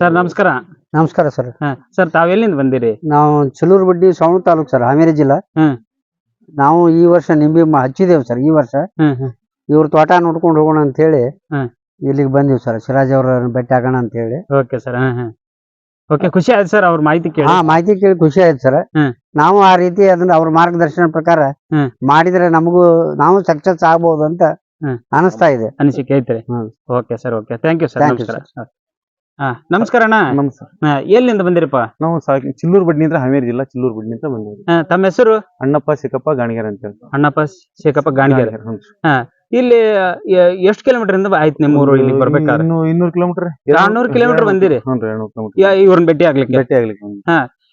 Sir ನಮಸ್ಕಾರ. ನಮಸ್ಕಾರ sir. ಹಾ ಸರ್ ತಾವೆಲ್ಲಿಂದ ಬಂದಿರಿ? ನಾವು ಚಲೂರು ಬಡ್ಡಿ ಸೌಣ ತಾಲೂಕ್ ಸರ್ ಹಾವೇರಿ ಜಿಲ್ಲಾ. ಹ್ಮ್. ನಾವು ಈ ವರ್ಷ ನಿಂಬೆ ಮ- ಹಚ್ಚಿದೇವು ಸರ್ ಈ ವರ್ಷ. ಹ್ಮ್ ಹ್ಮ್ ಇವ್ರ ತೋಟ ನೋಡ್ಕೊಂಡು ಹೋಗೋಣ ಅಂತ ಹೇಳಿ ಹ್ಮ್. ಇಲ್ಲಿಗೆ ಬಂದಿವಿ ಸರ್ ಸಿರಾಜ್ ಅವ್ರ ಭೇಟಿ ಆಗೋಣ ಅಂತ ಹೇಳಿ ಓಕೆ ಸರ್ ಹಾ ಹಾ. ಓಕೆ ಖುಷಿ ಆಯ್ತು ಸರ್ ಅವ್ರ ಮಾಹಿತಿ ಕೇಳಿ. ಹಾ ಮಾಹಿತಿ ಕೇಳಿ ಖುಷಿ ಆಯ್ತು ಸರ್. ಹ್ಮ್. ನಾವು ಆ ರೀತಿ ಅದನ್ನ ಅವ್ರ ಮಾರ್ಗದರ್ಶನ ಪ್ರಕಾರ ಹ್ಮ್. ಮಾಡಿದ್ರೆ ನಮಗೂ ನಾವು ಸಕ್ಸಸ್ ಆಗ್ಬಹುದು ಅಂತ ಹ್ಮ್. ಅನಿಸ್ತಾ ಇದೆ. ಅನಿಸಿಕೆ ಐತ್ರಿ. ಹ್ಮ್. Okay sir okay. Thank you sir Thank you ನಮಸ್ಕಾರ. ಹಾ ನಮಸ್ಕಾರ ಅಣ್ಣ. ನಮಸ್ಕಾರ. ಹಾ, ಎಲ್ಲಿಂದ ಬಂದಿರಪ್ಪ? ನಾವು ಸಾಕಿ ಚಿಲ್ಲೂರು ಬಡ್ನಿಂದ ಹಾವೇರಿ ಜಿಲ್ಲಾ ಚಿಲ್ಲೂರು ಬಡ್ನಿಂದ ಅಂತ ಹಾ, ತಮ್ಮ ಹೆಸರು? ಅಣ್ಣಪ್ಪ ಶೇಖಪ್ಪ ಗಾಣಿಗರ್ ಅಂತ ಹೇಳಿ ಅಣ್ಣಪ್ಪ ಶೇಖಪ್ಪ ಗಾಣಿಗೇರಿ. ಗಾಣಿಗರ್, ಹ್ಞೂ. ಇಲ್ಲಿ ಎಷ್ಟು ಕಿಲೋಮೀಟರ್ ಇಂದ ಆಯ್ತು ನಿಮ್ಮ ಊರು ಇಲ್ಲಿ ಬರ್ಬೇಕಾದ್ರೆ? ಇನ್ನು ಇನ್ನೂರು ಕಿಲೋಮೀಟರ್ ನಾನ್ನೂರು ಕಿಲೋಮೀಟರ್ ಬಂದಿರಿ? ಹ್ಞೂ ರೀ ಎರಡ್ನೂರು ಯಾ- ಇವ್ರನ್ನ ಭೇಟಿ ಆಗ್ಲಿಕ್ಕೆ? ಭೇಟಿ ಆಗ್ಲಿಕ್ಕೆ ಬಂದ್ವಿ.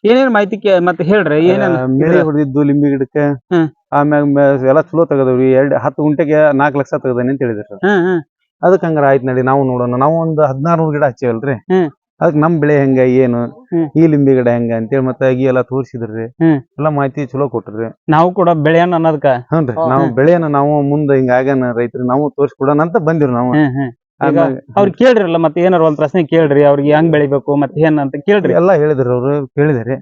ಏನೇನ್ ಮಾಹಿತಿ ಕೇ- ಮತ್ತೆ ಹೇಳ್ರಿ ಏನೇನ್ ಆ, ಮೇಳೆ ಹೊಡೆದಿದ್ದು ಲಿಂಬಿ ಗಿಡಕ್ಕೆ. ಹ್ಮ್. ಆಮ್ಯಾಗ ಎಲ್ಲ ಚಲೋ ತೆಗದವ್ರಿ. ಎರಡ್ ಹತ್ತು ಗುಂಟೆಗೆ ನಾಲ್ಕು ಲಕ್ಷ ತೆಗದಾನೆ ಅಂತ ಹೇಳಿದ್ರು. ಸರ್ ಹ್ಮ್ ಹ್ಮ್ ಅದಕ್ಕೆ ಹಂಗಾರ ಆಯ್ತು ನಡಿ ನಾವು ನೋಡೋಣ. ನಾವು ಒಂದು ಹದಿನಾರು ಗಿಡ ಹಚ್ಚೇವಲ್ರಿ. ಅದಕ್ಕೆ ನಮ್ ಬೆಳೆ ಹೆಂಗ ಏನು? ಈ ಲಿಂಬಿ ಗಿಡ ಹೆಂಗ ಅಂತೇಳಿ ಮತ್ತೆ ಅಗಿ ಎಲ್ಲ ತೋರಿಸಿದ್ರಿ. ಎಲ್ಲಾ ಮಾಹಿತಿ ಚಲೋ ಕೊಟ್ರಿ ನಾವು ಕೂಡ ಬೆಳೆಯನ್ನ ಅನ್ನೋದಕ್ಕ ಹ್ಞೂ ನಾವು ಬೆಳೆಯನ್ನ ನಾವು ಮುಂದೆ ಹಿಂಗ ಆಗ್ಯಾನ ರೈತರು ನಾವು ತೋರಿಸ್ಕೊಡೋಣ ಅಂತ ಬಂದಿರು ನಾವು. ಅವ್ರು ಕೇಳ್ರಲ್ಲ ಮತ್ತೆ ಏನಾರ ಒಂದ್ ಪ್ರಶ್ನೆ ಕೇಳ್ರಿ ಅವ್ರಿಗೆ ಹೆಂಗ್ ಬೆಳಿಬೇಕು ಮತ್ತೆ ಏನ್ ಅಂತ ಕೇಳ್ರಿ. ಎಲ್ಲಾ ಹೇಳಿದ್ರು ಅವ್ರು ಕೇಳಿದ್ರಿ.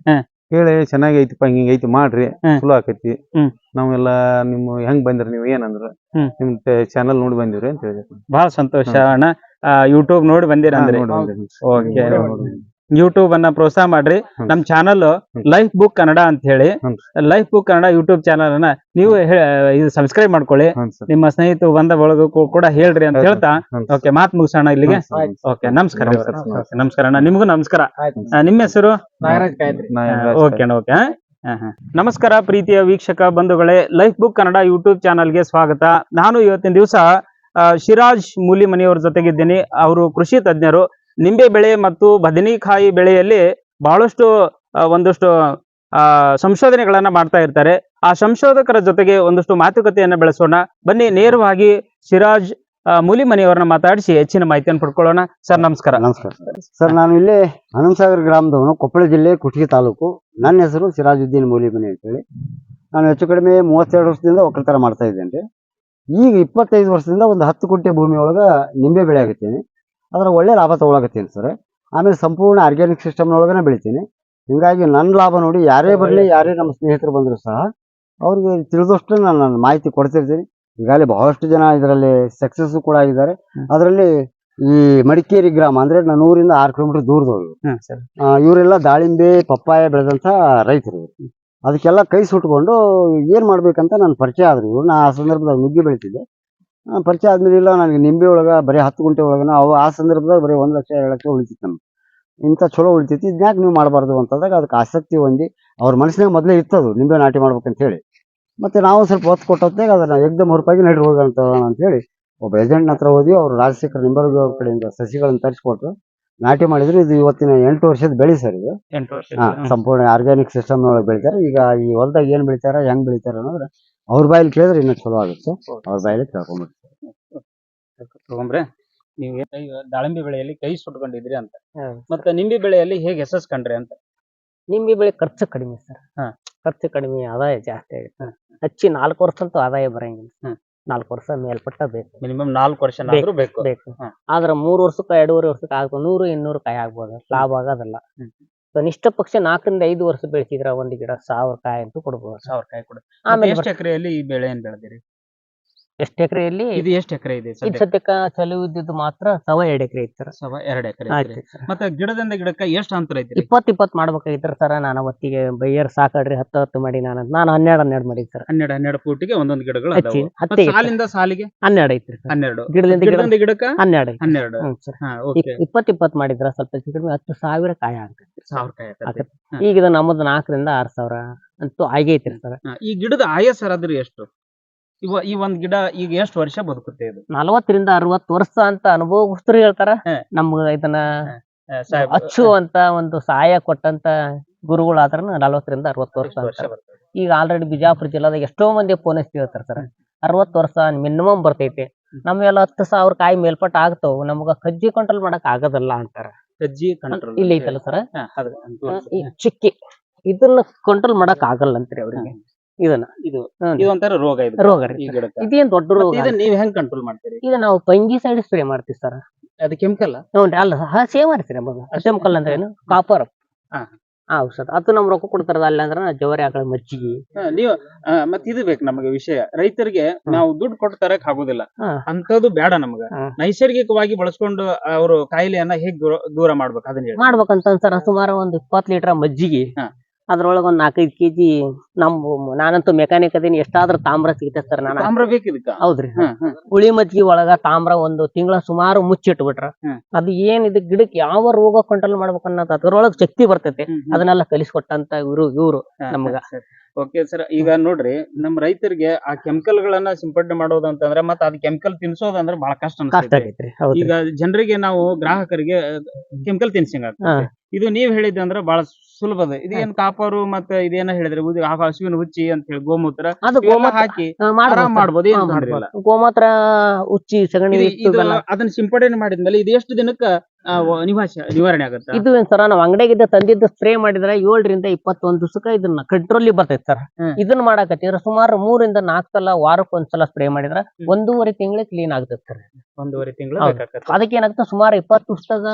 ಕೇಳಿ ಚೆನ್ನಾಗಿ ಐತಿಪ್ಪ ಹಿಂಗ ಐತಿ ಮಾಡ್ರಿ ಹ್ಮ್. ಚಲೋ ಆಕೈತಿ. ಹ್ಮ್. ನಾವೆಲ್ಲ ನಿಮ್ಮ ಹೆಂಗ್ ಬಂದ್ರಿ ನೀವು ಏನಂದ್ರ ಹ್ಮ್. ನಿಮ್ ಚಾನಲ್ ನೋಡಿ ಬಂದಿವ್ರಿ ಅಂತ ಹೇಳಿದ್ರಿ. ಬಹಳ ಸಂತೋಷ ಅಣ್ಣ. ಯೂಟ್ಯೂಬ್ ನೋಡಿ ಓಕೆ ಯೂಟ್ಯೂಬ್ ಅನ್ನ ಪ್ರೋತ್ಸಾಹ ಮಾಡ್ರಿ. ನಮ್ ಚಾನಲ್ ಲೈಫ್ ಬುಕ್ ಕನ್ನಡ ಅಂತ ಹೇಳಿ. Life book Kannada YouTube channel ಅನ್ನ ನೀವು ಇದು ಸಬ್ಸ್ಕ್ರೈಬ್ ಮಾಡ್ಕೊಳ್ಳಿ. ನಿಮ್ಮ ಸ್ನೇಹಿತ ಬಂದ ಬಳಗಕ್ಕೂ ಕೂಡ ಹೇಳ್ರಿ ಅಂತ ಹೇಳ್ತಾ. ಓಕೆ ಮಾತ್ ಮುಗಿಸೋಣ ಇಲ್ಲಿಗೆ. ಓಕೆ ನಮಸ್ಕಾರ. ನಮಸ್ಕಾರ. ಅಣ್ಣ. ನಿಮಗೂ ನಮಸ್ಕಾರ. ಆ, ನಿಮ್ಮ ಹೆಸರು? ಓಕೆ ಅಣ್ಣ ಓಕೆ ನಮಸ್ಕಾರ ಪ್ರೀತಿಯ ವೀಕ್ಷಕ ಬಂಧುಗಳೇ. ಲೈಫ್ ಬುಕ್ ಕನ್ನಡ ಯೂಟ್ಯೂಬ್ ಚಾನಲ್ಗೆ ಸ್ವಾಗತ. ನಾನು ಇವತ್ತಿನ ದಿವಸ ಶಿರಾಜ್ ಮೂಲಿ ಮನೆಯವ್ರ ಜೊತೆಗಿದ್ದೀನಿ. ಅವರು ಕೃಷಿ ತಜ್ಞರು. ನಿಂಬೆ ಬೆಳೆ ಮತ್ತು ಬದನೆಕಾಯಿ ಬೆಳೆಯಲ್ಲಿ ಬಹಳಷ್ಟು ಒಂದಷ್ಟು ಸಂಶೋಧನೆಗಳನ್ನು ಮಾಡ್ತಾ ಇರ್ತಾರೆ. ಆ ಸಂಶೋಧಕರ ಜೊತೆಗೆ ಒಂದಷ್ಟು ಮಾತುಕತೆಯನ್ನು ಬೆಳೆಸೋಣ. ಬನ್ನಿ, ನೇರವಾಗಿ ಸಿರಾಜ್ ಮೂಲಿಮನೆಯವರನ್ನ ಮೂಲಿ ಮನೆಯವರನ್ನ ಮಾತಾಡಿಸಿ ಹೆಚ್ಚಿನ ಮಾಹಿತಿಯನ್ನು ಪಡ್ಕೊಳ್ಳೋಣ. ಸರ್, ನಮಸ್ಕಾರ. ನಮಸ್ಕಾರ. ಸರ್, ನಾನು ಇಲ್ಲಿ ಹನುಮಸಾಗರ ಗ್ರಾಮದವನು, ಕೊಪ್ಪಳ ಜಿಲ್ಲೆ ಕುಟಗಿ ತಾಲೂಕು. ನನ್ನ ಹೆಸರು ಸಿರಾಜುದ್ದೀನ್ ಅಂತ ಅಂತೇಳಿ. ನಾನು ಹೆಚ್ಚು ಕಡಿಮೆ ಮೂವತ್ತೆರಡು ವರ್ಷದಿಂದ ಒಕ್ಕಲತನ ಮಾಡ್ತಾ ಇದ್ದೇನೆ. ಈಗ ಇಪ್ಪತ್ತೈದು ವರ್ಷದಿಂದ ಒಂದು ಹತ್ತು ಕುಂಟೆ ಭೂಮಿ ನಿಂಬೆ ಬೆಳೆ ಆಗತ್ತೀನಿ ಅದರ ಒಳ್ಳೆ ಲಾಭ ತಗೊಳಕತ್ತೀನಿ ಸರ್. ಆಮೇಲೆ ಸಂಪೂರ್ಣ ಆರ್ಗ್ಯಾನಿಕ್ ಸಿಸ್ಟಮ್ನೊಳಗನೆ ಬೆಳಿತೀನಿ. ಹಿಂಗಾಗಿ ನನ್ನ ಲಾಭ ನೋಡಿ ಯಾರೇ ಬರಲಿ ಯಾರೇ ನಮ್ಮ ಸ್ನೇಹಿತರು ಬಂದರೂ ಸಹ ಅವ್ರಿಗೆ ತಿಳಿದಷ್ಟು ನಾನು ನನ್ನ ಮಾಹಿತಿ ಕೊಡ್ತಿರ್ತೀನಿ. ಈಗಾಗಲೇ ಬಹಳಷ್ಟು ಜನ ಇದರಲ್ಲಿ ಸಕ್ಸಸ್ ಕೂಡ ಆಗಿದ್ದಾರೆ. ಅದರಲ್ಲಿ ಈ ಮಡಿಕೇರಿ ಗ್ರಾಮ ಅಂದ್ರೆ ನಾನು ಊರಿಂದ ಆರು ಕಿಲೋಮೀಟರ್ ದೂರದವರು ಇವರೆಲ್ಲ ದಾಳಿಂಬೆ ಪಪ್ಪಾಯ ಬೆಳೆದಂಥ ರೈತರು. ಅದಕ್ಕೆಲ್ಲ ಕೈ ಸುಟ್ಕೊಂಡು ಏನು ಮಾಡ್ಬೇಕಂತ ನಾನು ಪರಿಚಯ ಆದ್ರು ಇವ್ರು. ನಾ ಆ ಸಂದರ್ಭದಾಗ ನುಗ್ಗಿ ಬೆಳಿತಿದ್ದೆ. ಪರಿಚಯ ಆದ್ಮೇಲೆ ಇಲ್ಲ ನನಗೆ ನಿಂಬೆ ಒಳಗ ಬರೀ ಹತ್ತು ಗುಂಟೆ ಒಳಗನ ಅವು ಆ ಸಂದರ್ಭದಾಗ ಬರೀ ಒಂದು ಲಕ್ಷ ಎರಡು ಲಕ್ಷ ಉಳಿತಿತ್ತು ನಮ್ಗೆ. ಇಂಥ ಚಲೋ ಉಳಿತೈತಿ ಇದ್ನ್ಯಾಕೆ ನೀವು ಮಾಡಬಾರ್ದು ಅಂತಂದಾಗ ಅದಕ್ಕೆ ಆಸಕ್ತಿ ಹೊಂದಿ ಅವ್ರ ಮನಸ್ಸಿನಾಗ ಮೊದಲೇ ಇತ್ತದು ನಿಂಬೆ ನಾಟಿ ಮಾಡ್ಬೇಕಂತ ಹೇಳಿ. ಮತ್ತೆ ನಾವು ಸ್ವಲ್ಪ ಒತ್ತು ಕೊಟ್ಟೊತ್ತಾಗ ಅದನ್ನ ಎಕ್ದಮ್ ರೂಪಾಯಿಗೆ ನಡಿ ಅಂತ ಹೇಳಿ ಒಬ್ಬ ಏಜೆಂಟ್ನ ಹತ್ರ ಹೋದ್ವಿ ಅವರು ರಾಜಶೇಖರ್ ನಿಂಬರ್ಗಿ ಅವ್ರ ಕಡೆಯಿಂದ ಸಸಿಗಳನ್ನು ತರಿಸ್ಕೊಟ್ರು. ನಾಟಿ ಮಾಡಿದ್ರು ಇದು ಇವತ್ತಿನ ಎಂಟು ವರ್ಷದ ಬೆಳೆ ಸರ್ ಇದು. ಎಂಟು ವರ್ಷ ಹಾ, ಸಂಪೂರ್ಣ ಆರ್ಗ್ಯಾನಿಕ್ ಸಿಸ್ಟಮ್ ಒಳಗೆ ಬೆಳಿತಾರೆ. ಈಗ ಈ ಹೊಲದಾಗ ಏನು ಬೆಳಿತಾರ ಹೆಂಗೆ ಬೆಳಿತಾರ ಅನ್ನೋದ್ರೆ ಅವ್ರ ಬಾಯಲ್ಲಿ ಕೇಳಿದ್ರೆ ಇನ್ನೂ ಚಲೋ ಆಗುತ್ತೆ. ಅವ್ರ ಬಾಯಲ್ಲಿ ಕೇಳ್ಕೊಂಡ್ಬಿಡ್ತಾರೆ ತಗೊಂಡ್ರೆ ನೀವು ಕೈ ದಾಳಿಂಬೆ ಬೆಳೆಯಲ್ಲಿ ಕೈ ಸುಟ್ಕೊಂಡಿದ್ರಿ ಅಂತ. ಮತ್ತೆ ನಿಂಬೆ ಬೆಳೆಯಲ್ಲಿ ಹೇಗೆ ಯಶಸ್ ಕಂಡ್ರಿ ಅಂತ. ನಿಂಬೆ ಬೆಳೆ ಖರ್ಚು ಕಡಿಮೆ ಸರ್. ಹಾ. ಖರ್ಚು ಕಡಿಮೆ ಆದಾಯ ಜಾಸ್ತಿ ಆಗುತ್ತೆ. ಹಚ್ಚಿ ನಾಲ್ಕು ವರ್ಷ ಅಂತೂ ಆದಾಯ ಬರಂಗಿಲ್ಲ ಹ್ಮ್. ನಾಲ್ಕು ವರ್ಷ ಮೇಲ್ಪಟ್ಟ ಬೇಕು. ಮಿನಿಮಮ್ ನಾಲ್ಕು ವರ್ಷ ಆದ್ರೂ ಬೇಕು. ಬೇಕು. ಹಾ. ಆದ್ರೆ ಮೂರು ವರ್ಷಕ್ಕ ಎರಡೂವರೆ ವರ್ಷಕ್ಕೆ ಆಗ್ಬೋದು ನೂರು ಇನ್ನೂರು ಕಾಯಿ ಆಗ್ಬೋದು. ಲಾಭ ಆಗೋದಲ್ಲ. ಹ್ಮ್. ಕನಿಷ್ಠ ಪಕ್ಷ ನಾಲ್ಕರಿಂದ ಐದು ವರ್ಷ ಬೆಳೆಸಿದ್ರ ಒಂದು ಗಿಡ ಸಾವಿರ ಕಾಯಿ ಅಂತೂ ಕೊಡ್ಬೋದು ಸಾವಿರ ಕಾಯಿ ಕೊಡ ಆಮೇಲೆ ಎಷ್ಟು ಎಕರೆಯಲ್ಲಿ ಈ ಬೆಳೆ ಏನ್ ಬೆಳೆದಿರಿ? ಎಷ್ಟು ಎಕರೆಯಲ್ಲಿ ಇದು ಎಷ್ಟು ಎಕರೆ ಇದೆ ಸರ್ ಸದ್ಯಕ್ಕೆ? ಸದ್ಯಕ್ಕ ಚಲೋ ಇದ್ದಿದ್ದು ಮಾತ್ರ ಸವ ಎರಡು ಎಕರೆ ಐತಿ ಸರ್ ಸವ ಎರಡು ಎಕರೆ ಆಯ್ತು ಸರ್ ಮತ್ತೆ ಗಿಡದಿಂದ ಗಿಡಕ್ಕೆ ಎಷ್ಟು ಅಂತರ ಐತ್ರಿ ಇಪ್ಪತ್ ಇಪ್ಪತ್ ಮಾಡ್ಬೇಕಾಗಿತ್ತು ಸರ್ ನಾನು ಅವತ್ತಿಗೆ ಬೈಯರ್ ಸಾಕಾಡ್ರಿ ಹತ್ತು ಹತ್ತು ಮಾಡಿ ನಾನು. ನಾನು ಹನ್ನೆರಡು ಹನ್ನೆರಡು ಮಾಡಿ ಸರ್. ಹನ್ನೆರಡು ಹನ್ನೆರಡು ಫೂಟಿಗೆ ಒಂದೊಂದು ಗಿಡಗಳು ಹಚ್ಚಿ ಅದಾವು. ಮತ್ತೆ ಹತ್ತಿಗೆ ಸಾಲಿಂದ ಸಾಲಿಗೆ? ಹನ್ನೆರಡು ಐತ್ರಿ ಸರ್. ಹನ್ನೆರಡು. ಗಿಡದಿಂದ ಗಿಡ ಗಿಡದಿಂದ ಗಿಡಕ್ಕೆ? ಹನ್ನೆರಡು ಐತಿ ಹನ್ನೆರಡು. ಹ್ಮ್ ಸರ್. ಹಾ ಓಕೆ ಇಪ್ಪತ್ ಇಪ್ಪತ್ ಮಾಡಿದ್ರ ಸ್ವಲ್ಪ ಹೆಚ್ಚು ಕಡಿಮೆ ಹತ್ತು ಸಾವಿರ ಕಾಯ ಆಗ್ತೈತಿ ಸಾವಿರ ಕಾಯಿ. ಈಗ ಇದು ನಮ್ಮದು ನಾಲ್ಕರಿಂದ ಆರ್ ಸಾವಿರ ಅಂತೂ ಆಗೈತ್ರಿ ಸರ್. ಈ ಗಿಡದ ಆಯಸ್ಸರ ಆದ್ರೆ ಎಷ್ಟು? ಇವ ಈ ಒಂದ್ ಗಿಡ ಈಗ ಎಷ್ಟು ವರ್ಷ ಬದುಕುತ್ತೆ ಇದು? ನಲವತ್ತರಿಂದ ಅರವತ್ತು ವರ್ಷ ಅಂತ ಅನುಭವಸ್ಥರು ಹೇಳ್ತಾರ. ನಮ್ಗ ಇದನ್ನ ಸಾಹೇಬ್- ಅಚ್ಚು ಅಂತ ಒಂದು ಸಹಾಯ ಕೊಟ್ಟಂತ ಗುರುಗಳಾದ್ರ ನಲವತ್ತರಿಂದ ಅರವತ್ತು ವರ್ಷ. ಈಗ ಆಲ್ರೆಡಿ ಬಿಜಾಪುರ ಜಿಲ್ಲಾದಾಗ ಎಷ್ಟೋ ಮಂದಿ ಫೋನ್ ಹಚ್ಚಿ ಹೇಳ್ತಾರ ಸರ್ ಅರವತ್ತು ವರ್ಷ ಮಿನಿಮಮ್ ಬರ್ತೈತಿ. ನಮ್ಗೆಲ್ಲ ಹತ್ತು ಸಾವಿರ ಕಾಯಿ ಮೇಲ್ಪಟ್ಟ ಆಗ್ತಾವ. ನಮಗ ಕಜ್ಜಿ ಕಂಟ್ರೋಲ್ ಮಾಡಕ್ ಆಗೋದಲ್ಲ ಅಂತಾರ. ಕಜ್ಜಿ ಕಂಟ್ರೋಲ್ ಇಲ್ಲ ಐತಲ್ಲ ಸರ್ ಚಿಕ್ಕಿ. ಇದನ್ನ ಕಂಟ್ರೋಲ್ ಮಾಡಕ್ ಆಗಲ್ಲ ಅಂತ್ರಿ ಅವ್ರಿಗೆ ಇದನ್ನ. ಇದು. ಇದು ಒಂಥರ ರೋಗ ಇದು. ರೋಗ ರೀ. ಈ ಗಿಡಕ್ಕೆ. ಇದೇನ್ ದೊಡ್ಡ ರೋಗ ಇದನ್ನ ನೀವ್ ಹೆಂಗ್ ಕಂಟ್ರೋಲ್ ಮಾಡ್ತೀರಿ? ಇದು ನಾವು ಪಂಗಿ ಸೈಡ್ ಸ್ಪ್ರೇ ಮಾಡ್ತೀವಿ ಸರ್. ಅದು ಕೆಮಿಕಲ್ ನೋಡ್ರಿ ಅಲ್ಲ ಹಾ ಸೇಮ್ ರೀ ನಮಗ. ಕೆಮಿಕಲ್ ಅಂದ್ರೆ ಏನು? ಕಾಪರ್ ಹಾ. ಆ ಔಷಧ. ಅದು ನಮ್ ರೊಕ್ಕ ಕೊಡ್ತಾರದ ಅಲ್ಲ ಅಂದ್ರ ಜವರಿ ಆಕಳ ಮಜ್ಜಿಗೆ. ನೀವು ಮತ್ ಇದು ಬೇಕು ನಮಗೆ ವಿಷಯ. ರೈತರಿಗೆ ನಾವು ದುಡ್ಡು ಕೊಟ್ಟು ತರಕ್ ಆಗುದಿಲ್ಲ. ಅಂತದ್ದು ಬೇಡ ನಮಗ. ನೈಸರ್ಗಿಕವಾಗಿ ಬಳಸ್ಕೊಂಡು ಅವರು ಕಾಯಿಲೆಯನ್ನ ಹೇಗ್ ದೂರ- ಮಾಡ್ಬೇಕು? ಅದನ್ನ ಮಾಡ್ಬೇಕಂತ ಸರ್ ಸುಮಾರು ಒಂದ್ ಇಪ್ಪತ್ ಲೀಟರ್ ಮಜ್ಜಿಗೆ. ಅದ್ರೊಳಗ ಒಂದ್ ನಾಲ್ಕೈದು ಕೆಜಿ ನಮ್ಮ ನಾನಂತೂ ಮೆಕ್ಯಾನಿಕ್ ಅದೀನಿ ಎಷ್ಟಾದ್ರೂ ತಾಮ್ರ ಸಿಗುತ್ತೆ ಸರ್ ನಾನು ತಾಮ್ರ ಬೇಕು ಇದಕ್ಕ ಹೌದ್ರಿ ಹ್ಮ್, ಹ್ಮ್. ಹುಳಿ ಮಜ್ಜಿಗೆ ಒಳಗ ತಾಮ್ರ ಒಂದು ತಿಂಗಳ ಸುಮಾರು ಮುಚ್ಚಿಟ್ಬಿಟ್ರ ಹ್ಮ್. ಅದು ಏನ್ ಇದು ಗಿಡಕ್ಕೆ ಯಾವ ರೋಗ ಕಂಟ್ರೋಲ್ ಮಾಡ್ಬೇಕು ಅನ್ನೋದು ಅದ್ರೊಳಗ್ ಶಕ್ತಿ ಬರ್ತೈತಿ ಹ್ಮ್, ಹ್ಮ್. ಅದನ್ನೆಲ್ಲ ಕಲಿಸ್ಕೊಟ್ಟಂತ ಇವ್ರು ಇವ್ರು ನಮ್ಗ. ಓಕೆ ಸರ್ ಈಗ ನೋಡ್ರಿ ನಮ್ ರೈತರಿಗೆ ಆ ಕೆಮಿಕಲ್ ಗಳನ್ನ ಸಿಂಪಡಣೆ ಮಾಡೋದಂತಂದ್ರೆ ಮತ್ತೆ ಅದ್ ಕೆಮಿಕಲ್ ತಿನ್ಸೋದಂದ್ರೆ ಬಹಳ ಕಷ್ಟ ಕಷ್ಟ ಅನ್ಸುತ್ತೆ ಆಗೈತ್ರಿ ಹೌದು ಈಗ ಜನರಿಗೆ ನಾವು ಗ್ರಾಹಕರಿಗೆ ಕೆಮಿಕಲ್ ತಿನ್ಸಂಗ ಹಾ. ಇದು ನೀವ್ ಹೇಳಿದ್ರೆ ಅಂದ್ರೆ ಬಹಳ ಸುಲಭದ ಇದೇನ್ ಕಾಪರು ಮತ್ತೆ ಇದೇನ ಹೇಳಿದ್ರೆ ಉದಿ- ಆ ಹಸುವಿನ ಹುಚ್ಚಿ ಅಂತ ಹೇಳಿ ಗೋಮೂತ್ರ ಅದು ಇವೆಲ್ಲ ಗೋಮಾತ್ರ ಹಾಕಿ ಹಾ, ಮಾಡ್ಬೋದು ಆರಾಮ್ sir. ಮಾಡ್ಬೋದು ಏನ್ ಹಾ, ತೊಂದ್ರೆ ಇಲ್ಲ ಗೋಮಾತ್ರ ಉಚ್ಚಿ ಸಗಣಿ ಇದು- ಇಟ್ಟು ಇದು ಬೆಲ್ಲ. ಅದನ್ನ ಸಿಂಪಡಣೆ ಮಾಡಿದ್ಮೇಲೆ ಇದು ಎಷ್ಟು ದಿನಕ್ಕ ಆ, ವ- ನಿವಾಸ ನಿವಾರಣೆ ಆಗುತ್ತೆ ಇದು ಏನ್ ಸರ್ ನಾವು ಅಂಗಡಿಯಾಗಿದ್ದ ತಂದಿದ್ದ ಸ್ಪ್ರೇ ಮಾಡಿದ್ರೆ ಏಳರಿಂದ ಇಪ್ಪತ್ತೊಂದು ದಿವಸಕ್ಕ ಇದನ್ನ ಕಂಟ್ರೋಲ್ ಬರ್ತೈತಿ ಸರ್ ಹ್ಮ್. ಇದನ್ನ ಮಾಡಕತ್ತಿದ್ರೆ ಸುಮಾರು ಮೂರಿಂದ ನಾಲ್ಕು ಸಲ ವಾರಕ್ಕೆ ಒಂದ್ಸಲ ಸ್ಪ್ರೇ ಮಾಡಿದ್ರೆ ಒಂದೂವರೆ ತಿಂಗಳ ಕ್ಲೀನ್ ಆಗ್ತೈತಿ ಸರ್ ಒಂದೂವರೆ ತಿಂಗಳು ಹೌದು. ಬೇಕಾಗತ್ತೆ ಅದಕ್ಕೆ ಏನಾಗುತ್ತೆ ಸುಮಾರು ಇಪ್ಪತ್ತು ದಿವಸದಾಗ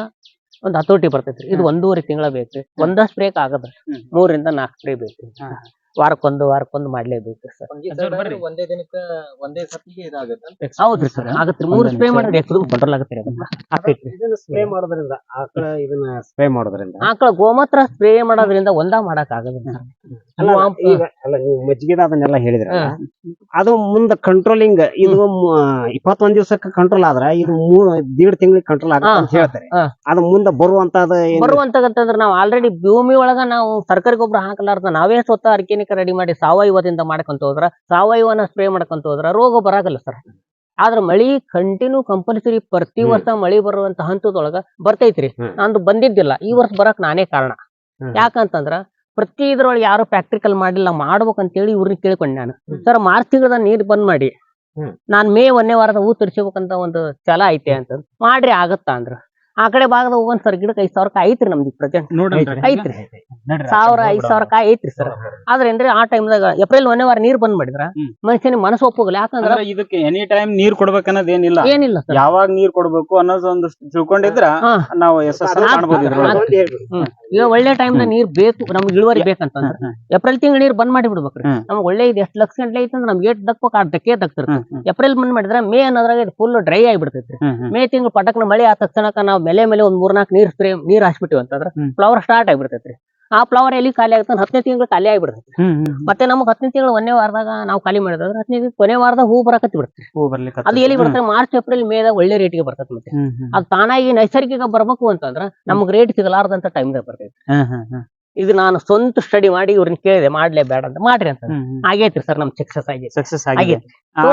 ಒಂದ್ ಹತೋಟಿ ಬರ್ತೈತ್ರಿ ಇದು. ಒಂದೂವರೆ ತಿಂಗಳ ಬೇಕ್ರಿ ಒಂದ ಸ್ಪ್ರೇಕ್ ಆಗದ್ರಿ. ಮೂರಿಂದ ನಾಲ್ಕು ಸ್ಪ್ರೇ ಬೇಕು ಹಾ. ವಾರಕ್ಕೊಂದು ವಾರಕ್ಕೊಂದು ಮಾಡ್ಲೇಬೇಕು ಸರ್. ಬರ್ರಿ. ಒಂದೇ ದಿನಕ್ಕೆ ಒಂದೇ ಸತಿಗೆ ಇದಾಗುತ್ತೆ ಹೌದ್ರಿ ಸರ್. ಆಗತ್ರಿ ಮೂರು ಸ್ಪ್ರೇ ಮಾಡಿದ್ರೆ ಎಷ್ಟು ಕಂಟ್ರೋಲ್ ಆಗತ್ತೆ ಆಗ್ತೈತ್ರಿ ಇದನ್ನ ಸ್ಪ್ರೇ ಮಾಡೋದ್ರಿಂದ ಆಕಳ ಇದನ್ನ ಸ್ಪ್ರೇ ಮಾಡೋದ್ರಿಂದ. ಆಕಳ ಗೋಮಾತ್ರ ಸ್ಪ್ರೇ ಮಾಡೋದ್ರಿಂದ ಒಂದ ಮಾಡಕ್ ಆಗೋದಿಲ್ಲ. ಅಲ್ಲ ವಾಂಪ- ಈಗ ಅಲ್ಲ ನೀವು ಮಜ್ಜಿಗೆದ ಅದನ್ನೆಲ್ಲ ಹೇಳಿದ್ರ ಅದು ಮುಂದ ಕಂಟ್ರೋಲಿಂಗ್ ಇದು ಇಪ್ಪತ್ತೊಂದ್ ದಿವಸಕ್ಕೆ ಕಂಟ್ರೋಲ್ ಆದ್ರ ಇದು ಮೂರ್ ದೀಡ್ ತಿಂಗಳಿಗೆ ಕಂಟ್ರೋಲ್ ಆಗುತ್ತೆ ಅಂತ ಹೇಳ್ತಾರೆ. ಹಾ. ಅದು ಮುಂದ ಬರುವಂತ ಬರುವಂತಂದ್ರೆ ನಾವು ಆಲ್ರೆಡಿ ಭೂಮಿ ಒಳಗ ನಾವು ಸರ್ಕಾರಿ ಗೊಬ್ಬರ ಹಾಕಲಾರ್ದ ನಾವೇ ಸ್ವತಃ ಅರ್ಕೆನಿಕ ರೆಡಿ ಮಾಡಿ ಸಾವಯವದಿಂದ ಮಾಡ್ಕೊಂತ ಹೋದ್ರ ಸಾವಯವನ ಸ್ಪ್ರೇ ಮಾಡ್ಕೊಂತ ಹೋದ್ರ ರೋಗ ಬರಾಗಲ್ಲ ಸರ್ ಆದ್ರ ಮಳಿ ಕಂಟಿನ್ಯೂ ಕಂಪಲ್ಸರಿ ಪ್ರತಿ. ವರ್ಷ ಮಳಿ ಬರುವಂತ ಹಂತದೊಳಗ ಬರ್ತೈತ್ರಿ. ನಾನು ನಂದು ಬಂದಿದ್ದಿಲ್ಲ. ಈ ವರ್ಷ ಬರಕ್ ನಾನೇ ಕಾರಣ. ಯಾಕಂತಂದ್ರ ಪ್ರತಿ ಇದ್ರೊಳಗೆ ಯಾರು ಪ್ರಾಕ್ಟಿಕಲ್ ಮಾಡಿಲ್ಲ ಮಾಡ್ಬೇಕಂತೇಳಿ ಇವ್ರನ್ನ ಕೇಳ್ಕೊಂಡೆ ನಾನು. ಸರ್ ಮಾರ್ಚ್ ತಿಂಗಳದ ನೀರ್ ಬಂದ್ ಮಾಡಿ. ನಾನ್ ಮೇ ಒಂದೇ ವಾರದ ಹೂ ತರಿಸಬೇಕಂತ ಒಂದು ಛಲ ಐತೆ ಅಂತ ಮಾಡ್ರಿ ಆಗತ್ತಾ ಅಂದ್ರ. ಆ ಕಡೆ ಭಾಗದ ಹೋಗೋನ್ ಸರ್ ಗಿಡಕ್ಕೆ ಐದ್ ಸಾವಿರ ಕಾಯಿ ಐತ್ರಿ ನಮ್ದು ಪ್ರೆಸೆಂಟ್ ನೋಡ್ರಿ ಐತ್ರಿ. ಸಾವಿರ ಐದ್ ಸಾವಿರ ಐತ್ರಿ ಸರ್. ಆದ್ರೆ ಏನ್ರಿ ಆ ಟೈಮ್ದಾಗ ಏಪ್ರಿಲ್ ಒಂದೇ ವಾರ ನೀರ್ ಬಂದ್ ಮಾಡಿದ್ರ. ಮನುಷ್ಯನಿಗೆ ಮನಸ್ಸು ಒಪ್ಪೋಗಲ್ಲ ಯಾಕಂದ್ರ ಇದಕ್ಕೆ ಎನಿ ಟೈಮ್ ನೀರ್ ಕೊಡ್ಬೇಕು ಅನ್ನೋದ್ ಏನಿಲ್ಲ. ಏನಿಲ್ಲ ಸರ್. ಯಾವಾಗ ನೀರ್ ಕೊಡ್ಬೇಕು ಅನ್ನೋದೊಂದು ತಿಳ್ಕೊಂಡಿದ್ರ ನಾವು. ಈಗ ಒಳ್ಳೆ ಟೈಮ್ ನೀರ್ ಬೇಕು ನಮ್ಗೆ ಇಳುವರಿ ಬೇಕಂತಂದ್ರ ಏಪ್ರಿಲ್ ತಿಂಗಳ ನೀರ್ ಬಂದ್ ಮಾಡಿ ಬಿಡ್ಬೇಕ್ರಿ. ನಮ್ಗೆ ಒಳ್ಳೆ ಇದು ಎಷ್ಟು ಲಕ್ಷ ಗಂಟೆ ಐತಂದ್ರೆ ನಮ್ಗೆ ಏಟ್ ದಕ್ಬೇಕು ಆ ದಕ್ಕೆ ದಕ್ತಿರ್ತದೆ ಏಪ್ರಿಲ್ ಬಂದ್ ಮಾಡಿದ್ರೆ ಮೇ ಅನ್ನೋದ್ರಾಗ ಇದು ಫುಲ್ ಡ್ರೈ ಹ್ಮ್. ಮೇ ತಿಂಗಳು ಪಟಕ್ನ ಮಳೆ ಆ ತಕ್ಷಣಕ್ಕ ನಾವು ಮೇಲೆ ಮೇಲೆ ಒಂದ್ ಮೂರ್ನಾಲ್ಕು ನೀರ್ ಸ್ಪ್ರೇ ನೀರ್ ಹಾಸ್ಬಿಟ್ಟಿವಿ ಅಂತಂದ್ರೆ. ಫ್ಲವರ್ ಸ್ಟಾರ್ಟ್ ಆಗಿಬಿಡ್ತೈತ್ರಿ. ಆ ಫ್ಲವರ್ ಎಲ್ಲಿ ಖಾಲಿ ಆಗುತ್ತೆ ಹತ್ತನೇ ತಿಂಗಳು ಖಾಲಿ ಆಗಿಬಿಡ್ತೈತಿ. ಮತ್ತೆ ನಮ್ಗೆ ಹತ್ತನೇ ತಿಂಗಳು ಒಂದೇ ವಾರದಾಗ ನಾವು ಖಾಲಿ ಮಾಡಿದ್ರೆ ಹತ್ತನೇ ಕೊನೆ ವಾರದಾಗ ಹೂ ಬರಕತ್ತಿ ಬಿಡ್ತೀವಿ ಹೂ ಬರ್ಲಿಕ್ಕೆ ಅದು ಎಲ್ಲಿ ಬರ್ತದೆ? ಮಾರ್ಚ್ ಏಪ್ರಿಲ್ ಮೇದಾಗ ಒಳ್ಳೆ ರೇಟ್ಗೆ ಬರ್ತದೆ ಮತ್ತೆ. ಅದು ತಾನಾಗಿ ನೈಸರ್ಗಿಕ ಬರ್ಬೇಕು ಅಂತಂದ್ರ ನಮ್ಗೆ ರೇಟ್ ಸಿಗಲಾರ್ದಂತ ಟೈಮ್ದಾಗ ಬರ್ತೈತಿ ಇದು ನಾನು ಸ್ವಂತ ಸ್ಟಡಿ ಮಾಡಿ ಇವ್ರನ್ನ ಕೇಳಿದೆ ಮಾಡ್ಲೇ ಬೇಡ ಅಂತ. ಮಾಡ್ರಿ ಅಂತ. ಆಗೇತ್ರಿ ಸರ್ ನಮ್ ಸಕ್ಸಸ್ ಆಗಿ. ಸಕ್ಸಸ್ ಆಗಿ ಆ ಗಿಡ ಹಾ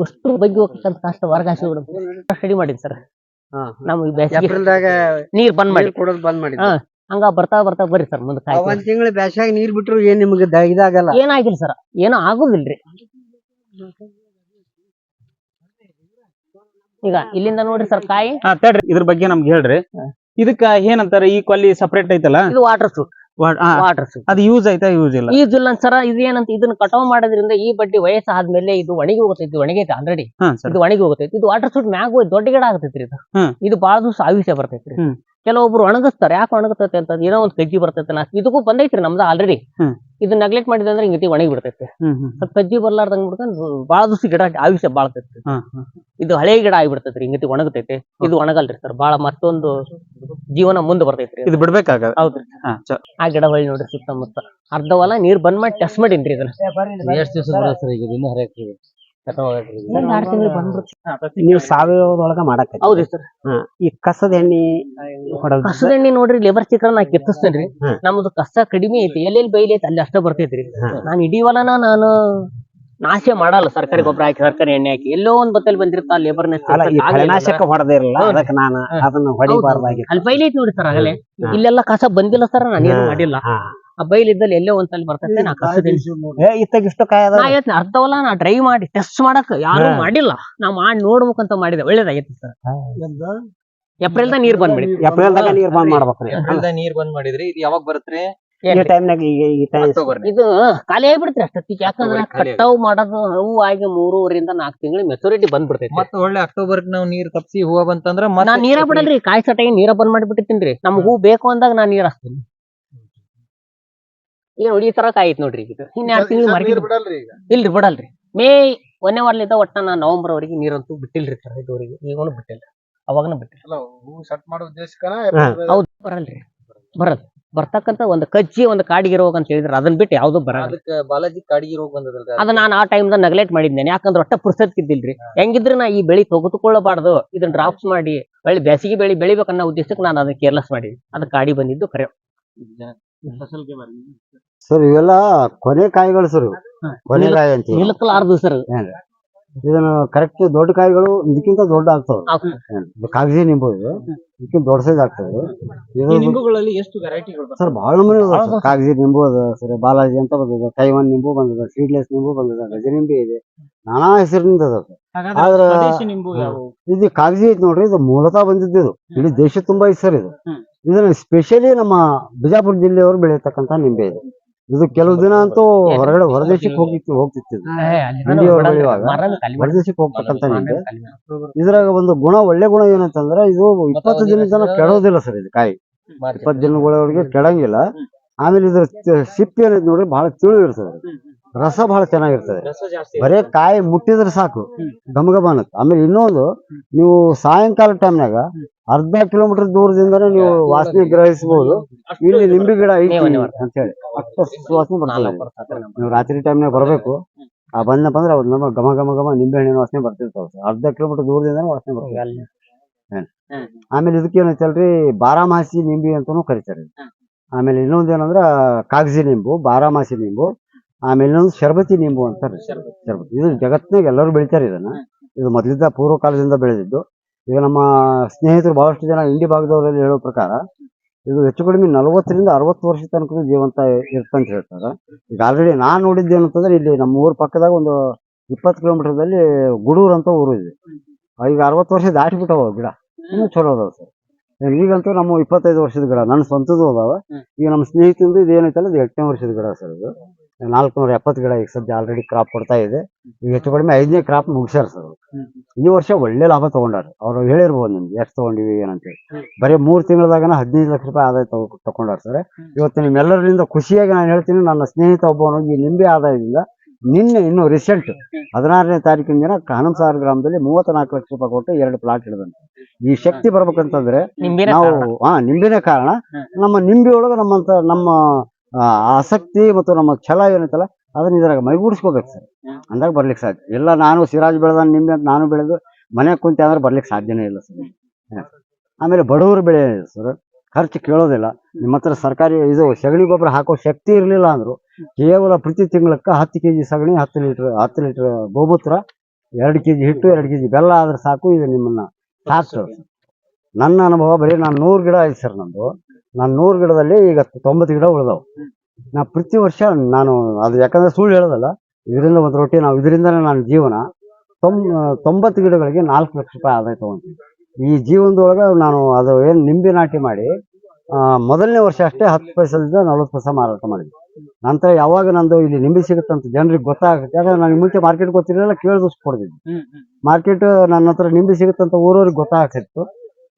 ಅಷ್ಟ್ರ ಬಗ್ಗೆ ಹೋಗ್ಬೇಕಂತ ಕಷ್ಟ ವರ್ಗ ಸ್ಟಡಿ ಮಾಡಿದ್ ಸರ್. ನಮ್ಗೆ ಬೇಸಿಗೆ ಏಪ್ರಿಲ್ದಾಗ ನೀರ್ ಬಂದ್ ಮಾಡಿ. ಕೊಡೋದು ಬಂದ್ ಮಾಡಿ ಹಾ. ಹಂಗ ಬರ್ತಾ ಬರ್ತಾ ಬರ್ರಿ ಸರ್ ಮುಂದೆ ಒಂದ್ ತಿಂಗಳ ಬ್ಯಾಸ್ಯಾಗ ನೀರ್ ಬಿಟ್ರು ಏನ್ ನಿಮ್ಗೆ ದ- ಇದಾಗಲ್ಲ? ಏನಾಗಿಲ್ಲ ಸರ್ ಏನೋ ಆಗುದಿಲ್ರಿ. ಈಗ ಇಲ್ಲಿಂದ ನೋಡ್ರಿ ಸರ್ ಕಾಯಿ. ಹಾ ತಡ್ರಿ ಇದ್ರ ಬಗ್ಗೆ ನಮ್ಗೆ ಹೇಳ್ರಿ. ಇದಕ್ಕ ಏನಂತಾರ ಈ ಕೊಲ್ಲಿ ಸಪರೇಟ್ ಐತಲ್ಲ? ಇದು ವಾಟರ್ ಆ, ವಾಟರ್ ಅದು ಯೂಸ್ ಐತಾ ಯೂಸ್ ಇಲ್ಲ? ಈ ಇಲ್ಲ ಸರ ಇದು ಏನಂತ ಇದನ್ನ ಕಟಾವ್ ಮಾಡೋದ್ರಿಂದ ಈ ಬಡ್ಡಿ ವಯಸ್ಸು ಆದ್ಮೇಲೆ ಇದು ಒಣಗಿ ಹೋಗತೈತಿ ಒಣಗೈತಿ ಆಲ್ರೆಡಿ ಇದು ಒಣಗಿ ಹೋಗತೈತಿ ಇದು ವಾಟರ್ ಸೂಟ್ ಮ್ಯಾಗ ಹೋಗಿ ದೊಡ್ಡ ಗಿಡ ಆಗತೈತ್ರಿ ಇದು. ಇದು ಬಾಳ ದಿವಸ ಆಯುಷ್ಯ ಬರ್ತೈತ್ರಿ. ಕೆಲವೊಬ್ರು ಒಣಗಿಸ್ತಾರೆ ಯಾಕೆ ಒಣಗತೈತೆ ಅಂತ ಏನೋ ಒಂದ್ ಕಜ್ಜಿ ಬರ್ತೈತೆ ನಾ ಇದಕ್ಕೂ ಬಂದೈತ್ರಿ ನಮ್ದು ಆಲ್ರೆಡಿ. ಇದು ನೆಗ್ಲೆಕ್ಟ್ ಮಾಡಿದ್ರೆ ಹಿಂಗತಿ ಒಣಗಿ ಬಿಡ್ತೈತೆ. ಸ್ವಲ್ಪ ಕಜ್ಜಿ ಬರ್ಲಾರ್ದಂಗ್ ಬಿಡ್ಕೊಂಡು ಬಾಳ ದಿವಸ ಗಿಡ ಆಯುಷ್ಯ ಬಾಳ್ತೈತಿ ಹಾ, ಹಾ. ಇದು ಹಳೆ ಗಿಡ ಆಗಿಬಿಡ್ತೈತ್ರಿ ಹಿಂಗತಿ ಒಣಗತೈತೆ. ಇದು ಒಣಗಲ್ರಿ ಸರ್ ಬಾಳ ಮತ್ತೊಂದು ಜೀವನ ಮುಂದೆ ಬರ್ತೈತ್ರಿ ಇದು ಬಿಡ್ಬೇಕಾಗ ಹೌದ್ರಿ. ಆ ಗಿಡ ಹೊಳ್ಳಿ ನೋಡ್ರಿ ಸುತ್ತಮುತ್ತ. ಅರ್ಧ ಹೊಲ ನೀರ್ ಬಂದ್ ಮಾಡಿ ಟೆಸ್ಟ್ ಮಾಡಿನ್ರಿ ಇದನ್ನ. ಎಷ್ಟು ದಿವಸ ಈಗ ಇನ್ನು ನೀವು ಸಾವಯವದೊಳಗ ಮಾಡಕ್ ಹೌದ್ರಿ ಸರ್. ಈ ಕಸದ ಎಣ್ಣಿ ಕಸದ ಎಣ್ಣಿ ನೋಡ್ರಿ ಲೇಬರ್ ಚಿತ್ರ ನಾ ಕಿತ್ತಿಸ್ತೇನ್ರಿ. ನಮ್ದು ಕಸ ಕಡಿಮೆ ಐತಿ ಎಲ್ಲೆಲ್ಲಿ ಐತಿ ಅಲ್ಲಿ ಅಷ್ಟ ಬರ್ತೈತ್ರಿ. ನಾನು ಇಡೀ ಹೊಲನ ನಾನು ನಾಶ ಮಾಡಲ್ಲ ಸರ್ಕಾರಿ ಗೊಬ್ಬರ ಹಾಕಿ ಸರ್ಕಾರಿ ಎಣ್ಣೆ ಹಾಕಿ. ಎಲ್ಲೋ ಒಂದ್ ಬತ್ತಲ್ಲಿ ಬಂದಿರ್ತಾ ಲೇಬರ್ ನಾಶಕ ಹೊಡೆದಿರಲ್ಲ. ಅದಕ್ಕೆ ನಾನು ಅದನ್ನ ಹೊಡಿಬಾರ್ದಾಗಿತ್ತು ಅಲ್ಲಿ ಬೈಲೈತಿ ನೋಡಿ ಸರ್ ಆಗಲೇ. ಇಲ್ಲೆಲ್ಲ ಕಸ ಬಂದಿಲ್ಲ ಸರ್ ನಾನು ಏನು. ಮಾಡಿಲ್ಲ. ಆ ಬೈಲ್ ಇದ್ದಲ್ಲಿ ಎಲ್ಲೋ ಒಂದ್ಸಲ ಬರ್ತೈತೆ ನಾ ಕಸ ಇತ್ತಾಗ ಇಷ್ಟು ಕಾಯ ಅದ ನಾ ಹೇಳ್ತೀನಿ ಅರ್ಧ ನಾ ಡ್ರೈ ಮಾಡಿ ಟೆಸ್ಟ್ ಮಾಡಕ್ ಯಾರು. ಮಾಡಿಲ್ಲ. ನಾ ಮಾಡಿ ನೋಡ್ಬೇಕಂತ ಮಾಡಿದೆ. ಒಳ್ಳೇದಾಗೈತಿ ಸರ್. ಏಪ್ರಿಲ್ದಾಗ ನೀರ್ ಬಂದ್ಬಿಡಿ ಏಪ್ರಿಲ್ದಾಗ ನೀರ್ ಬಂದ್ ಮಾಡ್ಬೇಕ್ರಿ. ಏಪ್ರಿಲ್ದಾಗ ನೀರ್ ಬಂದ್ ಮಾಡಿದ್ರಿ. ಇದು ಯಾವಾಗ ಬರುತ್ತ್ರಿ ಈ ಟೈಮ್ನಾಗ ಈಗ ಈ ಟೈಮ್ ಇದು ಖಾಲಿ ಆಗ್ಬಿಡ್ತೀರಿ ಅಷ್ಟೊತ್ತಿಗೆ ಯಾಕಂದ್ರೆ ಕಟಾವ್ ಮಾಡೋದು ಹೂ ಆಗಿ ಮೂರುವರೆಯಿಂದ ನಾಲ್ಕು ತಿಂಗಳು ಮೆಚುರಿಟಿ ಬಂದ್ಬಿಡ್ತೈತಿ. ಮತ್ತ ಒಳ್ಳೆ ಅಕ್ಟೋಬರ್ ನಾವ್ ನೀರ್ ತಪ್ಸಿ ಹೂವ ಬಂತಂದ್ರ ನಾ ನೀರ ಬಿಡಲ್ರಿ ಕಾಯಿ ಸಟಾಗಿ ನೀರ ಬಂದ್ ಮಾಡಿಬಿಟ್ಟಿರ್ತೀನಿ ನಮ್ಗ್ ಹೂ ಬೇಕು ಅಂದಾಗ ನಾ ನೀರ್ ಹಾಕ್ತೀನಿ ಈಗ ನೋಡಿ ಈ ತರ ಕಾಯಿ ಐತ್ ನೋಡ್ರಿ ಇದು ಇನ್ನ ಎರಡು ತಿಂಗಳು ಮಾರ್ಕೆಟ್ ಇಲ್ರಿ ಬಿಡಲ್ರಿ. ಮೇ ಒಂದೇ ವಾರಲಿಂದ ಒಟ್ಟ ನಾ ನವೆಂಬರ್ ವರೆಗೆ ನೀರಂತೂ ಬಿಟ್ಟಿಲ್ರಿ ಸರ್. ಇದುವರೆಗೆ ಈಗೂ ಬಿಟ್ಟಿಲ್ಲ. ಅವಾಗನು ಬಿಟ್ಟಿಲ್ಲ. ಹೌದು ಬರಲ್ರಿ. ಬರಲ್ ಬರ್ತಕ್ಕಂತ ಒಂದು ಕಜ್ಜಿ ಒಂದು ಕಾಡಿಗೆ ರೋಗ ಅಂತ ಹೇಳಿದ್ರೆ ಅದನ್ನ ಬಿಟ್ಟು ಯಾವ್ದು ಬರಲ್ಲ. ಅದಕ್ಕ ಬಾಲಾಜಿ ಕಾಡಿಗೆ ರೋಗ ಬಂದದಲ್ರಿ ಅದ? ನಾನು ಆ ಟೈಮ್ ನೆಗ್ಲೆಕ್ಟ್ ಮಾಡಿದ್ದೇನೆ ಯಾಕಂದ್ರೆ ಒಟ್ಟ ಪುರ್ಸತ್ ಇದ್ದಿಲ್ರಿ ಹೆಂಗಿದ್ರೆ ನಾ ಈ ಬೆಳಿ ತೆಗೆದುಕೊಳ್ಳಬಾರ್ದು ಇದನ್ನ ಡ್ರಾಪ್ಸ್ ಮಾಡಿ ಬೆಳಿ ಬೇಸಿಗೆ ಬೆಳಿ ಬೆಳಿಬೇಕನ್ನೋ ಉದ್ದೇಶಕ್ಕೆ ನಾನು ಅದನ್ನ ಕೇರ್ಲೆಸ್ ಮಾಡಿ ಅದ ಕಾಡಿ ಬಂದಿದ್ದು ಕರೆ. ಸರ್ ಇವೆಲ್ಲ ಕೊನೆ ಕಾಯಿಗಳು ಸರ್. ಕೊನೆ ಕಾಯಿ ಅಂತ ನಿಲ್ಕಲಾರ್ದು ಸರ್. ಇದನ್ನ ಕರೆಕ್ಟ್ ದೊಡ್ಡ ಕಾಯಿಗಳು ಇದಕ್ಕಿಂತ ದೊಡ್ಡ ಆಗ್ತಾವ. ಕಾಗಜಿ ನಿಂಬು ಇದು. ಇದಕ್ಕಿಂತ ದೊಡ್ಡ ಸೈಜ್ ಆಗ್ತದೆ ಇದು. ನಿಂಬುಗಳಲ್ಲಿ ಎಷ್ಟು ವೆರೈಟಿಗಳು ಸರ್ ಬಹಳ ನಮೂನೆ ಅದಾವ. ಕಾಗಜಿ ನಿಂಬು ಅದ ಸರ್ ಬಾಲಾಜಿ ಅಂತ ಬಂದದ ಕೈವನ್ ನಿಂಬು ಬಂದದ ಸೀಡ್ಲೆಸ್ ನಿಂಬು ಬಂದದ ಗಜನಿಂಬೆ ಇದೆ. ನಾನಾ ಹೆಸರಿನಿಂದ ಅದ. ಸರ್ ಆದ್ರ- ಇದು ಕಾಗಜಿ ಐತಿ ನೋಡ್ರಿ ಇದು ಮೂಲತಃ ಬಂದಿದ್ದು ಇದು. ಇಡೀ ದೇಶ ತುಂಬಾ ಐತಿ ಸರ್ ಇದು ಇದನ್ನ ಸ್ಪೆಷಲಿ ನಮ್ಮ ಬಿಜಾಪುರ ಜಿಲ್ಲೆಯವರು ಬೆಳೆಯತಕ್ಕಂತ ನಿಂಬೆ ಇದು. ಇದು ಕೆಲವು ದಿನ ಅಂತೂ ಹೊರಗಡೆ ಹೊರದೇಶಕ್ಕೆ ಹೋಗಿತ್ತು ಹೋಗ್ತಿತ್ತು. ಬೆಳೆಯುವಾಗ ಹೊರದೇಶಕ್ಕೆ ಹೋಗ್ತಕ್ಕಂತ ಇದ್ರಾಗ ಒಂದು ಗುಣ ಒಳ್ಳೆ ಗುಣ ಏನಂತಂದ್ರೆ ಇದು ಇಪ್ಪತ್ತು ದಿನ ತನಕ ಕೆಡೋದಿಲ್ಲ ಸರ್ ಇದು ಕಾಯಿ. ಇಪ್ಪತ್ತು ದಿನಗಳವರೆಗೆ ಕೆಡಂಗಿಲ್ಲ. ಆಮೇಲೆ ಇದ್ರ ಸಿಪ್ಪಿ ಏನಿದೆ ನೋಡ್ರಿ ಬಹಳ ತಿಳು ಇರ್ತದೆ. ರಸ ಬಹಳ ಚೆನ್ನಾಗಿರ್ತದೆ. ಬರೇ ಕಾಯಿ ಮುಟ್ಟಿದ್ರೆ ಸಾಕು ಘಮ ಅನ್ನತ್ತೆ. ಆಮೇಲೆ ಇನ್ನೊಂದು ನೀವು ಸಾಯಂಕಾಲ ಟೈಮ್ನಾಗ ಅರ್ಧ ಕಿಲೋಮೀಟರ್ ದೂರದಿಂದನೇ ನೀವು ವಾಸನೆ ಗ್ರಹಿಸಬಹುದು. ಇಲ್ಲಿ ನಿಂಬೆ ಗಿಡ ಐತಿ ಅಂತ ಹೇಳಿ. ಅಷ್ಟು ವಾಸನೆ ಬರ್ತದೆ ನೀವು ರಾತ್ರಿ ಟೈಮ್ನಾಗ ಬರಬೇಕು. ಆ ಬಂದಪ್ಪ ಅಂದ್ರೆ ಅವ್ರು ನಮ್ಮ ಘಮ ಘಮ ಘಮ ನಿಂಬೆ ಹಣ್ಣಿನ ವಾಸನೆ ಬರ್ತಿರ್ತಾವ. ಅರ್ಧ ಕಿಲೋಮೀಟರ್ ದೂರದಿಂದ ವಾಸನೆ ಬರ್ತದೆ ಆಮೇಲೆ ಇದಕ್ಕೆ ಏನೈತಲ್ರಿ ಬಾರಾಮಾಸಿ ನಿಂಬೆ ಅಂತಾನು ಕರಿತಾರೆ. ಆಮೇಲೆ ಇನ್ನೊಂದೇನಂದ್ರ ಕಾಗಜಿ ನಿಂಬು ಬಾರಾಮಾಸಿ ನಿಂಬು. ಆಮೇಲೆ ಇನ್ನೊಂದು ಶರಬತಿ ನಿಂಬು ಅಂತಾರೆ. ಶರ್ಬತಿ. ಇದು ಜಗತ್ತಿನಾಗ ಎಲ್ಲರೂ ಬೆಳಿತಾರೆ ಇದನ್ನ. ಇದು ಮೊದಲಿದ್ದ ಪೂರ್ವ ಕಾಲದಿಂದ ಬೆಳೆದಿದ್ದು. ಈಗ ನಮ್ಮ ಸ್ನೇಹಿತರು ಬಹಳಷ್ಟು ಜನ ಇಂಡಿ ಭಾಗದವರಲ್ಲಿ ಹೇಳೋ ಪ್ರಕಾರ ಇದು ಹೆಚ್ಚು ಕಡಿಮೆ ನಲವತ್ತರಿಂದ ಅರವತ್ತು ವರ್ಷ ತನಕ ಜೀವಂತ ಇರ್ತಂತ ಹೇಳ್ತಾರೆ. ಈಗ ಆಲ್ರೆಡಿ ನಾನು ನೋಡಿದ್ದು ಏನಂತಂದ್ರೆ ಇಲ್ಲಿ ನಮ್ಮ ಊರ ಪಕ್ಕದಾಗ ಒಂದು ಇಪ್ಪತ್ತು ಕಿಲೋಮೀಟರ್ದಲ್ಲಿ ಗುಡೂರು ಅಂತ ಊರು ಇದೆ. ಈಗ ಅರವತ್ತು ವರ್ಷ ದಾಟಿಬಿಟ್ಟವ ಗಿಡ. ಇನ್ನೂ ಚಲೋ ಅದಾವ ಸರ್. ಈಗಂತೂ ನಮ್ಮ ಇಪ್ಪತ್ತೈದು ವರ್ಷದ ಗಿಡ. ನನ್ನ ಸ್ವಂತದ್ದು ಅದಾವ. ಈಗ ನಮ್ಮ ಸ್ನೇಹಿತಂದು ಇದು ಏನೈತಲ್ಲ ಇದು ಎಂಟನೇ ವರ್ಷದ ಗಿಡ ಸರ್ ಇದು. ನಾಲ್ಕುನೂರ ಎಪ್ಪತ್ತು ಗಿಡ ಈಗ ಸದ್ಯ ಆಲ್ರೆಡಿ ಕ್ರಾಪ್ ಕೊಡ್ತಾ ಇದೆ. ಈಗ ಹೆಚ್ಚು ಕಡಿಮೆ ಐದನೇ ಕ್ರಾಪ್ ಮುಗಿಸ್ಯಾರ ಸರ್ ಈ ವರ್ಷ ಒಳ್ಳೆ ಲಾಭ ತಗೊಂಡಾರ. ಅವ್ರು ಹೇಳಿರ್ಬೋದು ನಿಮ್ಗೆ ಎಷ್ಟು ತಗೊಂಡಿವಿ ಏನಂತೇಳಿ. ಬರೀ ಮೂರು ತಿಂಗಳದಾಗ ಹದಿನೈದು ಲಕ್ಷ ರೂಪಾಯಿ ಆದಾಯ ತಗೊ ತಗೊಂಡಾರ ಸರ್. ಇವತ್ತು ನಿಮ್ಮೆಲ್ಲರಿಂದ ಖುಷಿಯಾಗಿ ನಾನು ಹೇಳ್ತೀನಿ ನನ್ನ ಸ್ನೇಹಿತ ಒಬ್ಬವನು ಈ ನಿಂಬೆ ಆದಾಯದಿಂದ ನಿನ್ನೆ ಇನ್ನು ರೀಸೆಂಟ್ ಹದಿನಾರನೇ ತಾರೀಕಿನ ದಿನ ಕಾನಂಸಾರ್ ಗ್ರಾಮದಲ್ಲಿ ಮೂವತ್ತ್ನಾಲ್ಕು ಲಕ್ಷ ರೂಪಾಯಿ ಕೊಟ್ಟು ಎರಡು ಪ್ಲಾಟ್ ಹಿಡಿದಂತೆ ಈ ಶಕ್ತಿ ಬರ್ಬೇಕಂತಂದ್ರೆ ನಾವು. ಹಾ ನಿಂಬೆನೇ ಕಾರಣ. ನಮ್ಮ ನಿಂಬೆ ಒಳಗೆ ನಮ್ಮಂತ ನಮ್ಮ ಆಸಕ್ತಿ ಮತ್ತು ನಮ್ಮ ಛಲ ಏನೈತಲ್ಲ ಅದನ್ನ ಇದ್ರಾಗ ಮೈಗೂಡಿಸ್ಕೋಬೇಕು ಸರ್. ಅಂದಾಗ ಬರ್ಲಿಕ್ಕೆ ಸಾಧ್ಯ. ಇಲ್ಲ ನಾನು ಸಿರಾಜ್ ಬೆಳೆದ ನಿಂಬೆ ಅಂತ ನಾನು ಬೆಳೆದು ಮನೆಗೆ ಕುಂತೆ ಅಂದ್ರೆ ಬರ್ಲಿಕ್ಕೆ ಸಾಧ್ಯನೇ ಇಲ್ಲ ಸರ್. ಆಮೇಲೆ ಬಡವರು ಬೆಳೆ ಸರ್ ಖರ್ಚು ಕೇಳೋದಿಲ್ಲ. ನಿಮ್ಮ ಹತ್ರ ಸರ್ಕಾರಿ ಇದು ಸಗಣಿ ಗೊಬ್ಬರ ಹಾಕೋ ಶಕ್ತಿ ಇರಲಿಲ್ಲ ಅಂದ್ರು ಕೇವಲ ಪ್ರತಿ ತಿಂಗಳಕ್ಕೆ ಹತ್ತು ಕೆಜಿ ಸಗಣಿ ಹತ್ತು ಲೀಟರ್ ಹತ್ತು ಲೀಟರ್ ಗೋಮೂತ್ರ ಎರಡು ಕೆಜಿ ಹಿಟ್ಟು ಎರಡು ಕೆಜಿ ಬೆಲ್ಲ ಆದ್ರೆ ಸಾಕು ಇದು ನಿಮ್ಮನ್ನ ಸಾಕ್ತದೆ. ನನ್ನ ಅನುಭವ ಬರೀ ನಾನು ನೂರು ಗಿಡ ಐತೆ ಸರ್ ನಂದು. ನಾನು ನೂರು ಗಿಡದಲ್ಲಿ ಈಗ ತೊಂಬತ್ತು ಗಿಡ ಉಳಿದವು. ನಾ ಪ್ರತಿ ವರ್ಷ ನಾನು ಅದು ಯಾಕಂದ್ರೆ ಸುಳ್ಳು ಹೇಳೋದಲ್ಲ ಇದರಿಂದ ಒಂದು ರೊಟ್ಟಿ ನಾವು ಇದರಿಂದನೇ ನನ್ನ ಜೀವನ. ತೊಂಬ ತೊಂಬತ್ತು ಗಿಡಗಳಿಗೆ ನಾಲ್ಕು ಲಕ್ಷ ರೂಪಾಯಿ ಆದಾಯ ತಗೊಂತೀನಿ ಈ ಜೀವನದೊಳಗೆ ನಾನು ಅದು ಏನು ನಿಂಬೆ ನಾಟಿ ಮಾಡಿ ಮೊದಲನೇ ವರ್ಷ ಅಷ್ಟೇ ಹತ್ತು ಪೈಸದಿಂದ ನಲ್ವತ್ತು ಪೈಸೆ ಮಾರಾಟ ಮಾಡಿದ್ವಿ. ನಂತರ ಯಾವಾಗ ನಂದು ಇಲ್ಲಿ ನಿಂಬೆ ಸಿಗುತ್ತೆ ಅಂತ ಜನರಿಗೆ ಗೊತ್ತಾಗುತ್ತೆ ಯಾಕಂದ್ರೆ ನನಗೆ ಮುಂಚೆ ಮಾರ್ಕೆಟ್ ಗೊತ್ತಿರಲಿಲ್ಲ ಕೇಳಿದಷ್ಟು ಕೊಡ್ತಿದ್ವಿ ಮಾರ್ಕೆಟ್ ನನ್ನ ಹತ್ರ ನಿಂಬೆ ಸಿಗುತ್ತಂತ ಊರವ್ರಿಗೆ ಗೊತ್ತಾಗ್ತಿತ್ತು.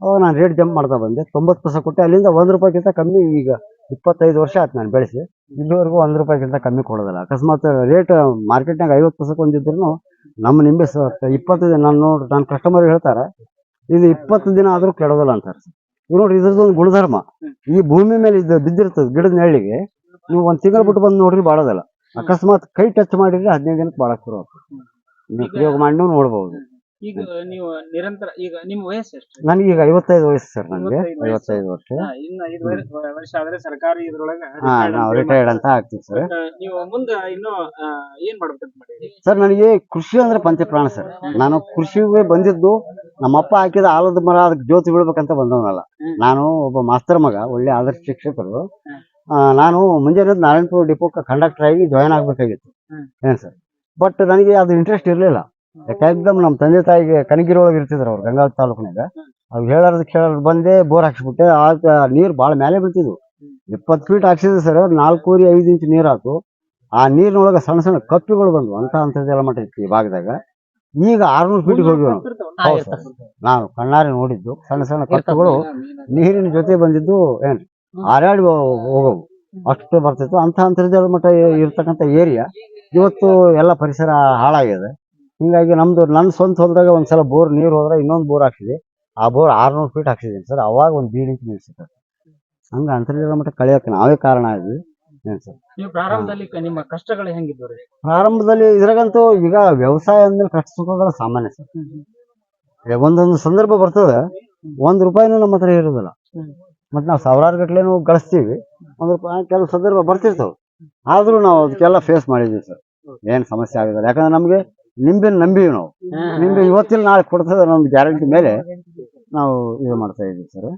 ಅವಾಗ ನಾನು ರೇಟ್ ಜಂಪ್ ಮಾಡ್ತಾ ಬಂದೆ. ತೊಂಬತ್ತು ಪೈಸೆ ಕೊಟ್ಟೆ. ಅಲ್ಲಿಂದ ಒಂದು ರೂಪಾಯಿಗಿಂತ ಕಮ್ಮಿ ಈಗ ಇಪ್ಪತ್ತೈದು ವರ್ಷ ಆಯ್ತು ನಾನು ಬೆಳೆಸಿ. ಇಲ್ಲಿವರೆಗೂ ಒಂದು ರೂಪಾಯಿಗಿಂತ ಕಮ್ಮಿ ಕೊಡೋದಿಲ್ಲ. ಅಕಸ್ಮಾತ್ ರೇಟ್ ಮಾರ್ಕೆಟ್ನಾಗ ಐವತ್ತು ಪೈಸೆ ಹೊಂದಿದ್ರು ನಮ್ಮ ನಿಂಬೆ ಸ ದಿನ ನಾನು ನೋಡಿ, ನಾನು ಕಸ್ಟಮರ್ ಹೇಳ್ತಾರೆ ಇದು ಇಪ್ಪತ್ತು ದಿನ ಆದರೂ ಕೆಡೋದಿಲ್ಲ ಅಂತಾರೆ. ಇವ್ ನೋಡ್ರಿ ಇದ್ರದ್ದು ಒಂದು ಗುಣಧರ್ಮ. ಈ ಭೂಮಿ ಮೇಲೆ ಇದು ಬಿದ್ದಿರ್ತದೆ ಗಿಡದ ನೆಳ್ಳಿಗೆ ನೀವು ಒಂದು ತಿಂಗಳು ಬಿಟ್ಟು ಬಂದು ನೋಡ್ರಿ ಬಾಳೋದಲ್ಲ. ಅಕಸ್ಮಾತ್ ಕೈ ಟಚ್ ಮಾಡಿದ್ರೆ ಹದಿನೈದು ದಿನಕ್ಕೆ ಬಾಳಕ್ ಶುರು ಆಗ್ತದೆ. ನೀವು ಪ್ರಯೋಗ ಮಾಡಿ ನೋಡ್ಬೋದು. ಈಗ ನೀವು ನಿರಂತರ ಈಗ ನಿಮ್ಮ ವಯಸ್ಸು ಎಷ್ಟು? ನನಗೆ ಈಗ ಐವತ್ತೈದು ವಯಸ್ಸು ಸರ್ ನನಗೆ. 55 ಐವತ್ತೈದು ವರ್ಷ. ಹಾ, ಇನ್ನ ಐದು ವರ್- ವರ್ಷ ಆದ್ರೆ ಸರ್ಕಾರಿ ಇದ್ರೊಳಗ ಹಾ ನಾವು ರಿಟೈರ್ಡ್ ಅಂತ ಆಗ್ತೀವಿ ಸರ್. ನೀವು ಮುಂದೆ ಇನ್ನು ಆ, ಏನ್ ಮಾಡ್ಬೇಕಂತ ಮಾಡಿರಿ ಸರ್ ನನಗೆ ಕೃಷಿ ಅಂದ್ರೆ ಪಂಚಪ್ರಾಣ ಸರ್. ನಾನು ಕೃಷಿಗೆ ಬಂದಿದ್ದು ನಮ್ಮಪ್ಪ ಹಾಕಿದ ಆಲದ ಮರ ಅದಕ್ಕೆ ಜ್ಯೋತಿ ಬೀಳ್ಬೇಕಂತ ಬಂದವನಲ್ಲ. ಹ್ಮ್. ನಾನು ಒಬ್ಬ ಮಾಸ್ತರ್ ಮಗ ಒಳ್ಳೆ ಆದರ್ಶ ಶಿಕ್ಷಕರು. ಆ, ನಾನು ಮುಂಜಾನೆ ನಾರಾಯಣಪುರ ಡಿಪೋಕ್ಕೆ ಕಂಡಕ್ಟರ್ ಆಗಿ ಜಾಯ್ನ್ ಆಗ್ಬೇಕಾಗಿತ್ತು. ಹ್ಮ್. ಏನ್ ಸರ್? ಬಟ್ ನನಗೆ ಅದು ಇಂಟ್ರೆಸ್ಟ್ ಇರಲಿಲ್ಲ. ಯಾಕಂದ್ರೆ ನಮ್ಮ ತಂದೆ ತಾಯಿಗೆ ಕನಗಿರಿ ಒಳಗೆ ಇರ್ತಿದ್ರು ಅವ್ರು, ಗಂಗಾವತಿ ತಾಲೂಕಿನಾಗ. ಅವ್ರು ಹೇಳೋದು ಕೇಳೋದು ಬಂದೆ ಬೋರ್ ಹಾಕ್ಸ್ಬಿಟ್ಟೆ, ಆ ನೀರು ಭಾಳ ಮೇಲೆ ಬೀಳ್ತಿದ್ವು. ಇಪ್ಪತ್ತು ಫೀಟ್ ಹಾಕ್ಸಿದ್ವಿ ಸರ್ ನಾಲ್ಕೂರಿ ಐದು ಇಂಚ್ ನೀರು ಆಯ್ತು ಆ ನೀರಿನೊಳಗೆ ಸಣ್ಣ ಸಣ್ಣ ಕಪ್ಪಿಗಳು ಬಂದ್ವು, ಅಂತ ಅಂಥದ್ದೆಲ್ಲ ಇತ್ತು ಈ ಭಾಗದಾಗ. ಈಗ ಆರ್ನೂರು ಫೀಟ್ಗೆ ಹೋಗಿ. ನಾನು ಕಣ್ಣಾರೆ ನೋಡಿದ್ದು, ಸಣ್ಣ ಸಣ್ಣ ಕಪ್ಪುಗಳು ನೀರಿನ ಜೊತೆ ಬಂದಿದ್ದು ಏನ್ರಿ? ಹಾರಾಡಿ ಹೋಗವು. ಅಷ್ಟು ಬರ್ತಿತ್ತು, ಅಂತ ಅಂತರ್ಜಲ ಮಟ್ಟ ಇರ್ತಕ್ಕಂಥ ಏರಿಯಾ ಇವತ್ತು ಎಲ್ಲ ಪರಿಸರ ಹಾಳಾಗಿದೆ ಹಿಂಗಾಗಿ ನಮ್ದು ನನ್ನ ಸ್ವಂತ ಹೊಲದಾಗ ಒಂದ್ಸಲ ಬೋರ್ ನೀರು ಹೋದ್ರೆ ಇನ್ನೊಂದು ಬೋರ್ ಹಾಕ್ಸಿದೆ. ಆ ಬೋರ್ ಆರ್ನೂರು ಫೀಟ್ ಹಾಕ್ಸಿದ್ದೀನಿ ಸರ್. ಅವಾಗ ಒಂದು ಇಂಚ್ ನೀರು ಸಿಗ್ತದೆ ಹಂಗ ಅಂತರ್ಜಲ ಮಟ್ಟ ಕಳಿಯೋಕೆ ನಾವೇ ಕಾರಣ ಆದ್ವಿ. ಏನ್ ಸರ್. ನೀವು ಪ್ರಾರಂಭದಲ್ಲಿ ಕ- ನಿಮ್ಮ ಕಷ್ಟಗಳು ಹೆಂಗಿದ್ವು ರೀ ಪ್ರಾರಂಭದಲ್ಲಿ ಇದ್ರಾಗಂತೂ ಈಗ ವ್ಯವಸಾಯ ಅಂದ್ರೆ ಕಷ್ಟ ಸುಖಗಳು ಸಾಮಾನ್ಯ ಸರ್. ಈಗ ಒಂದೊಂದು ಸಂದರ್ಭ ಬರ್ತದೆ. ಒಂದ್ ರೂಪಾಯಿನೂ ನಮ್ಮ ಹತ್ರ ಇರೋದಿಲ್ಲ. ಮತ್ತೆ ನಾವು ಸಾವಿರಾರು ಗಟ್ಲೆನೂ ಗಳಿಸ್ತೀವಿ. ಒಂದ್ ರೂಪಾಯಿ ಕೆಲವು ಸಂದರ್ಭ ಬರ್ತಿರ್ತಾವೆ. ಆದ್ರೂ ನಾವು ಅದಕ್ಕೆಲ್ಲ ಫೇಸ್ ಮಾಡಿದ್ವಿ ಸರ್. ಏನ್ ಸಮಸ್ಯೆ ಆಗೋದಿಲ್ಲ ಯಾಕಂದ್ರೆ ನಮ್ಗೆ ನಿಂಬೆನ ನಂಬಿವಿ ನಾವು. ನಿಂಬೆ ಇವತ್ತಿಲ್ಲ ನಾಳೆ ಕೊಡ್ತದ ನಮ್ದು ಗ್ಯಾರಂಟಿ ಮೇಲೆ ನಾವು ಇದು ಮಾಡ್ತಾ ಇದ್ದೀವಿ ಸರ್.